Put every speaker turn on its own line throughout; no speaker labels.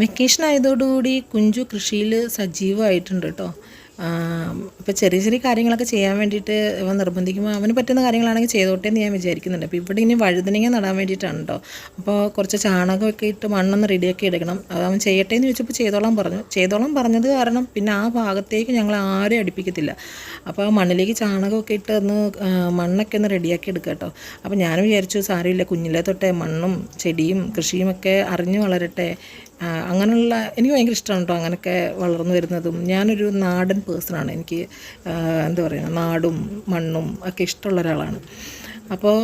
Vacation ആയതോടുകൂടി Kunju കൃഷിയിൽ സജീവമായിട്ടുണ്ട് കേട്ടോ. ഇപ്പോൾ ചെറിയ ചെറിയ കാര്യങ്ങളൊക്കെ ചെയ്യാൻ വേണ്ടിയിട്ട് അവൻ നിർബന്ധിക്കുമ്പോൾ അവന് പറ്റുന്ന കാര്യങ്ങളാണെങ്കിൽ ചെയ്തോട്ടെ എന്ന് ഞാൻ വിചാരിക്കുന്നുണ്ട്. അപ്പോൾ ഇവിടെ ഇനി വഴുതനങ്ങ നടാൻ വേണ്ടിയിട്ടാണ് കേട്ടോ. അപ്പോൾ കുറച്ച് ചാണകമൊക്കെ ഇട്ട് മണ്ണൊന്ന് റെഡിയാക്കി എടുക്കണം. അത് അവൻ ചെയ്യട്ടെ എന്ന് ചോദിച്ചപ്പോൾ ചെയ്തോളം പറഞ്ഞു. ചെയ്തോളം പറഞ്ഞത് കാരണം പിന്നെ ആ ഭാഗത്തേക്ക് ഞങ്ങൾ ആരും അടുപ്പിക്കത്തില്ല. അപ്പോൾ ആ മണ്ണിലേക്ക് ചാണകമൊക്കെ ഇട്ട് ഒന്ന് മണ്ണൊക്കെ ഒന്ന് റെഡിയാക്കി എടുക്കുക കേട്ടോ. അപ്പോൾ ഞാൻ വിചാരിച്ചു സാരമില്ല കുഞ്ഞിലെ തൊട്ടേ മണ്ണും ചെടിയും കൃഷിയും ഒക്കെ അറിഞ്ഞു വളരട്ടെ. അങ്ങനെയുള്ള എനിക്ക് ഭയങ്കര ഇഷ്ടമാണ് കേട്ടോ അങ്ങനെയൊക്കെ വളർന്നു വരുന്നതും. ഞാനൊരു നാടൻ പേഴ്സണാണ് എനിക്ക് എന്താ പറയുക നാടും മണ്ണും ഒക്കെ ഇഷ്ടമുള്ള ഒരാളാണ്. അപ്പോൾ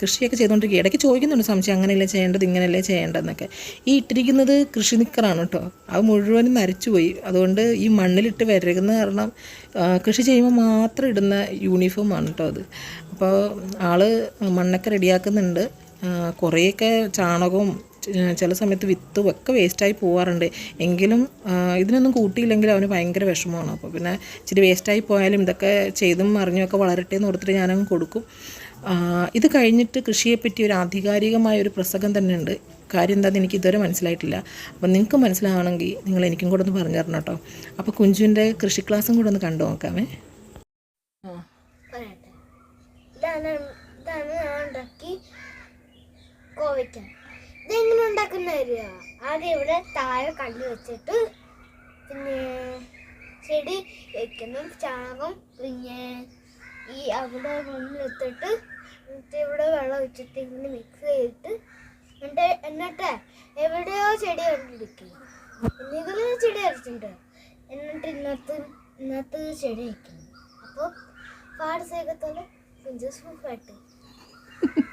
കൃഷിയൊക്കെ ചെയ്തുകൊണ്ടിരിക്കുക ഇടയ്ക്ക് ചോദിക്കുന്നുണ്ട് സംശയം അങ്ങനെയല്ലേ ചെയ്യേണ്ടത് ഇങ്ങനെയല്ലേ ചെയ്യേണ്ടതെന്നൊക്കെ. ഈ ഇട്ടിരിക്കുന്നത് കൃഷി നിക്കറാണ് കേട്ടോ അത് മുഴുവനും നരച്ചുപോയി അതുകൊണ്ട് ഈ മണ്ണിലിട്ട് വരകുന്ന കാരണം കൃഷി ചെയ്യുമ്പോൾ മാത്രം ഇടുന്ന യൂണിഫോമാണ് കേട്ടോ അത്. അപ്പോൾ ആൾ മണ്ണൊക്കെ റെഡിയാക്കുന്നുണ്ട്. കുറേയൊക്കെ ചാണകവും ചില സമയത്ത് വിത്തും ഒക്കെ വേസ്റ്റായി പോവാറുണ്ട്. എങ്കിലും ഇതിനൊന്നും കൂട്ടിയില്ലെങ്കിൽ അവന് ഭയങ്കര വിഷമമാണ്. അപ്പോൾ പിന്നെ ഇച്ചിരി വേസ്റ്റായി പോയാലും ഇതൊക്കെ ചെയ്തും അറിഞ്ഞുമൊക്കെ വളരട്ടെ എന്ന് ഓർത്തിട്ട് ഞാനങ്ങ് കൊടുക്കും. ഇത് കഴിഞ്ഞിട്ട് കൃഷിയെപ്പറ്റി ഒരു ആധികാരികമായ ഒരു പ്രസംഗം തന്നെ ഉണ്ട് കാര്യം എന്താണെന്ന് എനിക്ക് ഇതുവരെ മനസ്സിലായിട്ടില്ല. അപ്പം നിങ്ങൾക്ക് മനസ്സിലാവണമെങ്കിൽ നിങ്ങൾ എനിക്കും കൂടെ ഒന്ന് പറഞ്ഞു തരണം കേട്ടോ. അപ്പോൾ കുഞ്ചുവിന്റെ കൃഷി ക്ലാസ്സും കൂടെ ഒന്ന് കണ്ടു നോക്കാമേ.
ഇതാണ് ഇതാണ് ഞാൻ ഉണ്ടാക്കി കോവയ്ക്ക. ഇതെങ്ങനെ ഉണ്ടാക്കുന്ന അറിയോ ആദ്യം ഇവിടെ താഴെ കല്ല് വെച്ചിട്ട് പിന്നെ ചെടി വെക്കണം ചാണകം പിന്നെ ഈ അവിടെ മണ്ണിലെത്തിട്ട് എന്നിട്ട് ഇവിടെ വെള്ളം ഒഴിച്ചിട്ട് ഇങ്ങനെ മിക്സ് ചെയ്തിട്ട് എന്നിട്ട് എന്നിട്ട് എവിടെയോ ചെടി കണ്ടിരിക്കും എന്തെങ്കിലും ചെടി അരച്ചിട്ടുണ്ട് എന്നിട്ട് ഇന്നത്തെ ഇന്നത്തെ ചെടി വയ്ക്കുന്നു അപ്പോൾ പാടസേകത്തോളം കുഞ്ചു സൂപ്പായിട്ട്